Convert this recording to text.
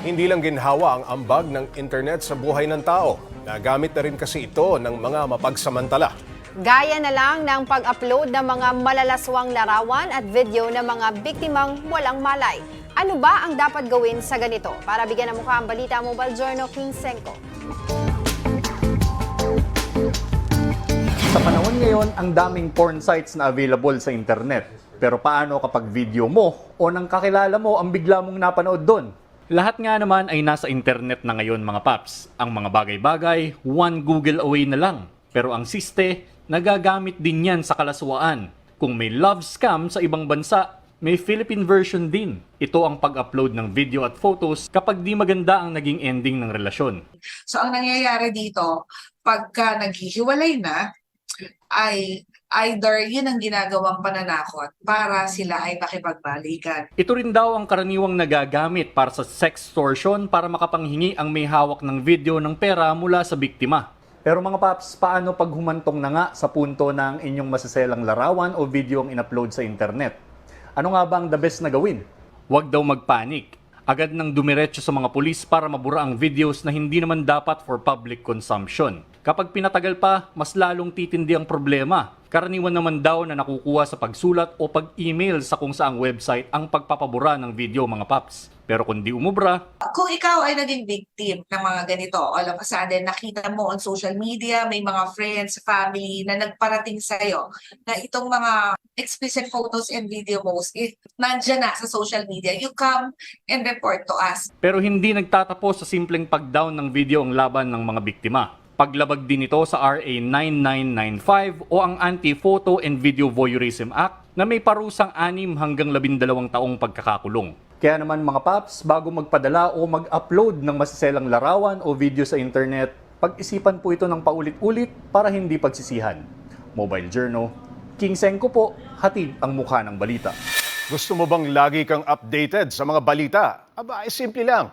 Hindi lang ginhawa ang ambag ng internet sa buhay ng tao. Nagamit na rin kasi ito ng mga mapagsamantala. Gaya na lang ng pag-upload ng mga malalaswang larawan at video ng mga biktimang walang malay. Ano ba ang dapat gawin sa ganito? Para bigyan ng mukha ang balita, Mobile Journal King Senko. Sa panahon ngayon, ang daming porn sites na available sa internet. Pero paano kapag video mo o nang kakilala mo ang bigla mong napanood doon? Lahat nga naman ay nasa internet na ngayon mga paps. Ang mga bagay-bagay, one Google away na lang. Pero ang siste, nagagamit din yan sa kalaswaan. Kung may love scam sa ibang bansa, may Philippine version din. Ito ang pag-upload ng video at photos kapag di maganda ang naging ending ng relasyon. So ang nangyayari dito, pagka naghihiwalay na, ay either yun ang ginagawang pananakot para sila ay makipagbalikan. Ito rin daw ang karaniwang nagagamit para sa sextortion para makapanghingi ang may hawak ng video ng pera mula sa biktima. Pero mga paps, paano pag humantong na nga sa punto ng inyong masaselang larawan o video ang in-upload sa internet? Ano nga ba ang the best na gawin? Huwag daw magpanik. Agad nang dumiretso sa mga pulis para mabura ang videos na hindi naman dapat for public consumption. Kapag pinatagal pa, mas lalong titindi ang problema. Karaniwan naman daw na nakukuha sa pagsulat o pag-email sa kung saang website ang pagpapabura ng video mga paps. Pero kung di umubra, Kung ikaw ay naging victim ng mga ganito, all of a sudden nakita mo on social media, may mga friends, family na nagparating sa'yo na itong mga explicit photos and video posts, eh, nandyan na sa social media, you come and report to us. Pero hindi nagtatapos sa simpleng pag-down ng video ang laban ng mga biktima. Paglabag din ito sa RA 9995 o ang Anti-Photo and Video Voyeurism Act na may parusang 6 hanggang 12 taong pagkakakulong. Kaya naman mga paps, bago magpadala o mag-upload ng masiselang larawan o video sa internet, pag-isipan po ito ng paulit-ulit para hindi pagsisihan. Mobile Journal, King Senko po, hatid ang mukha ng balita. Gusto mo bang lagi kang updated sa mga balita? Aba, ay simple lang.